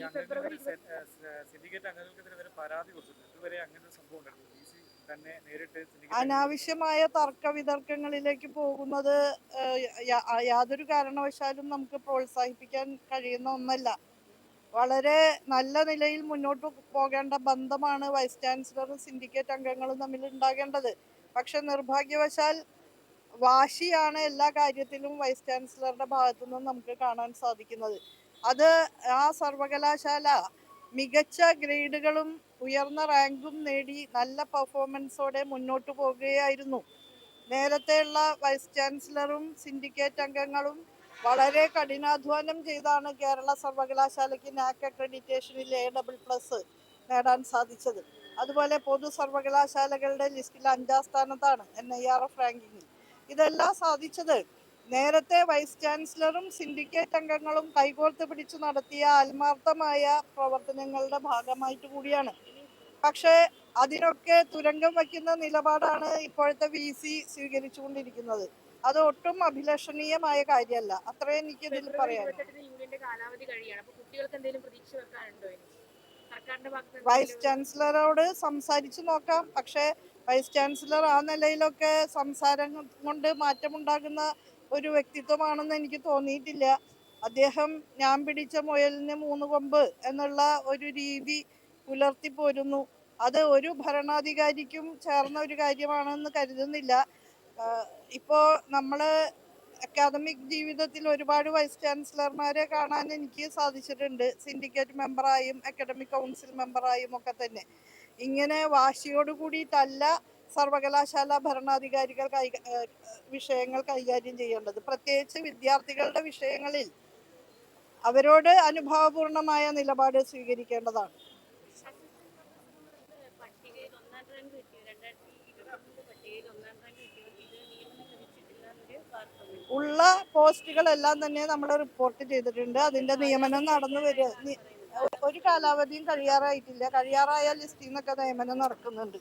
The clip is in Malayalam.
ഈ ഫെബ്രുവരി സിൻഡിക്കേറ്റ് അംഗങ്ങൾക്കെതിരെ വരെ പരാതി കൊടുത്തിട്ടുണ്ട്. ഇതുവരെ അങ്ങനെ ഒരു സംഭവം ഉണ്ടായിരുന്നു ഡി സി തന്നെ നേരിട്ട് അനാവശ്യമായ തർക്ക വിതർക്കങ്ങളിലേക്ക് പോകുന്നത് യാതൊരു കാരണവശാലും നമുക്ക് പ്രോത്സാഹിപ്പിക്കാൻ കഴിയുന്ന ഒന്നല്ല. വളരെ നല്ല നിലയിൽ മുന്നോട്ട് പോകേണ്ട ബന്ധമാണ് വൈസ് ചാൻസലറും സിൻഡിക്കേറ്റ് അംഗങ്ങളും തമ്മിൽ ഉണ്ടാകേണ്ടത്. പക്ഷെ നിർഭാഗ്യവശാൽ വാശിയാണ് എല്ലാ കാര്യത്തിലും വൈസ് ചാൻസലറുടെ ഭാഗത്തു നിന്നും നമുക്ക് കാണാൻ സാധിക്കുന്നത്. അത് ആ സർവകലാശാല മികച്ച ഗ്രേഡുകളും ഉയർന്ന റാങ്കും നേടി നല്ല പെർഫോമൻസോടെ മുന്നോട്ട് പോകുകയായിരുന്നു നേരത്തെയുള്ള വൈസ് ചാൻസലറും സിൻഡിക്കേറ്റ് അംഗങ്ങളും വളരെ കഠിനാധ്വാനം ചെയ്താണ് കേരള സർവകലാശാലയ്ക്ക് നാക് അക്രഡിറ്റേഷനിൽ എ ഡബിൾ പ്ലസ് നേടാൻ സാധിച്ചത്. അതുപോലെ പൊതു സർവകലാശാലകളുടെ ലിസ്റ്റിൽ അഞ്ചാം സ്ഥാനത്താണ് എൻ ഐ ആർ എഫ് റാങ്കിങ്ങിൽ ഇതെല്ലാം സാധിച്ചത് നേരത്തെ വൈസ് ചാൻസലറും സിൻഡിക്കേറ്റ് അംഗങ്ങളും കൈകോർത്ത് പിടിച്ചു നടത്തിയ ആത്മാർത്ഥമായ പ്രവർത്തനങ്ങളുടെ ഭാഗമായിട്ട് കൂടിയാണ്. പക്ഷേ അതിനൊക്കെ തുരങ്കം വയ്ക്കുന്ന നിലപാടാണ് ഇപ്പോഴത്തെ വി സി സ്വീകരിച്ചുകൊണ്ടിരിക്കുന്നത്. അത് ഒട്ടും അഭിലഷണീയമായ കാര്യമല്ല. അത്രേ എനിക്ക് ഇതിൽ പറയാം വൈസ് ചാൻസലറോട് സംസാരിച്ചു നോക്കാം. പക്ഷേ വൈസ് ചാൻസലർ ആ നിലയിലൊക്കെ സംസാരം കൊണ്ട് മാറ്റമുണ്ടാകുന്ന ഒരു വ്യക്തിത്വമാണെന്ന് എനിക്ക് തോന്നിയിട്ടില്ല. അദ്ദേഹം ഞാൻ പിടിച്ച മുയലിന് മൂന്ന് കൊമ്പ് എന്നുള്ള ഒരു രീതി പുലർത്തി പോരുന്നു. അത് ഒരു ഭരണാധികാരിക്കും ചേർന്ന ഒരു കാര്യമാണെന്ന് കരുതുന്നില്ല. ഇപ്പോൾ നമ്മൾ അക്കാദമിക് ജീവിതത്തിൽ ഒരുപാട് വൈസ് ചാൻസലർമാരെ കാണാൻ എനിക്ക് സാധിച്ചിട്ടുണ്ട്. സിൻഡിക്കേറ്റ് മെമ്പറായും അക്കാദമിക് കൗൺസിൽ മെമ്പറായും ഒക്കെ തന്നെ. ഇങ്ങനെ വാശിയോട് കൂടിയിട്ടല്ല സർവകലാശാല ഭരണാധികാരികൾ കൈ വിഷയങ്ങൾ കൈകാര്യം ചെയ്യേണ്ടത്. പ്രത്യേകിച്ച് വിദ്യാർത്ഥികളുടെ വിഷയങ്ങളിൽ അവരോട് അനുഭാവപൂർണമായ നിലപാട് സ്വീകരിക്കേണ്ടതാണ്. ഉള്ള പോസ്റ്റുകളെല്ലാം തന്നെ നമ്മൾ റിപ്പോർട്ട് ചെയ്തിട്ടുണ്ട്. അതിന്റെ നിയമനം നടന്നു വരിക ഒരു കാലാവധിയും കഴിയാറായിട്ടില്ല. കഴിയാറായ ലിസ്റ്റിൽ നിന്നൊക്കെ നിയമനം നടക്കുന്നുണ്ട്.